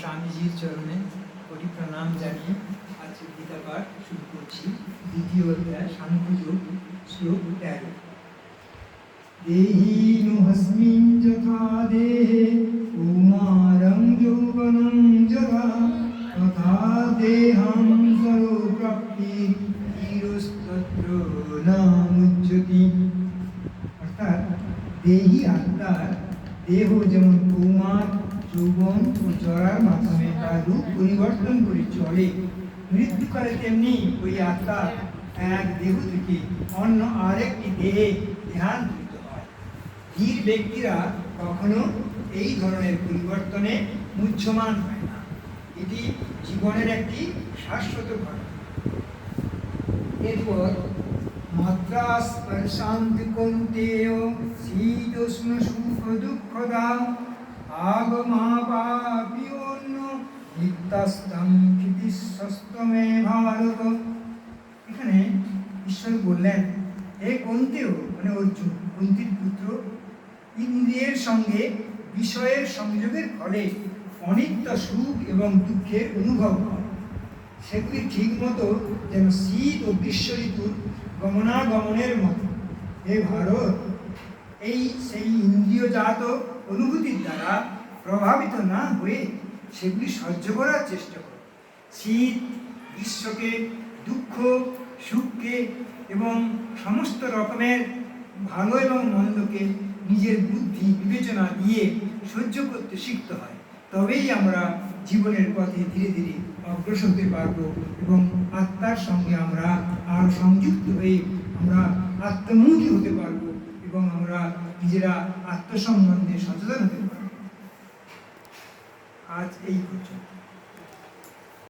স্বামীজির চরণে কোটি প্রণাম জানিয়ে আজকে গীতা পাঠ শুরু করছি। দ্বিতীয় অধ্যায়, সাংখ্যযোগ, শ্লোক তেরো। দেহিনুহস্মিন যথা দেহে কৌমারং যৌবনং যথা, তথা দেহং সর্বপ্রাপ্তি ধীরস্তত্র নামুচ্যতি অর্থাৎ দেহি, আত্মার দেহ যেমন কৌমার যৌবন ও জরার মাধ্যমে তার রূপ পরিবর্তন করে চলে। মৃত্যুকালে তেমনি ওই আত্মা এক দেহ থেকে অন্য আরেকটি দেহে দেহান্তরিত হয়। ধীর ব্যক্তিরা কখনো এই ধরনের পরিবর্তনে মুহ্যমান হয় না। এটি জীবনের একটি শাশ্বত ঘটনা। এরপর মাত্রা স্পর্শান্ত কন্তেয় শীতোষ্ণ সুখ দুঃখদা আগমাপাপিয়ন্য নিত্যাস্তম ক্ষিতিস্তমে ভারত এখানে ঈশ্বর বললেন, হে কন্তেয় মানে অর্জুন, কুন্তির পুত্র, ইন্দ্রিয়ের সঙ্গে বিষয়ের সংযোগের ফলে অনিত্য সুখ এবং দুঃখের অনুভব হয়। সেগুলি ঠিক মতো যেন শীত ও গ্রীষ্ম ঋতুর গমনাগমনের মতো। হে ভারত, এই সেই ইন্দ্রিয়জাত অনুভূতির দ্বারা প্রভাবিত না হয়ে সেগুলি সহ্য করার চেষ্টা করো। শীত, গ্রীষ্মকে, দুঃখ, সুখকে এবং সমস্ত রকমের ভালো এবং মন্দকে নিজের বুদ্ধি, বিবেচনা দিয়ে সহ্য করতে শিখতে হয়। তবেই আমরা জীবনের পথে ধীরে ধীরে অগ্রসর হতে পারব এবং আত্মার সঙ্গে আমরা আর সংযুক্ত হয়ে আমরা আত্মমুখী হতে পারব। এবং আমরা নিজেরা আত্মসম্বন্ধে সচেতন হতে পারি। আজ এই পর্যন্ত।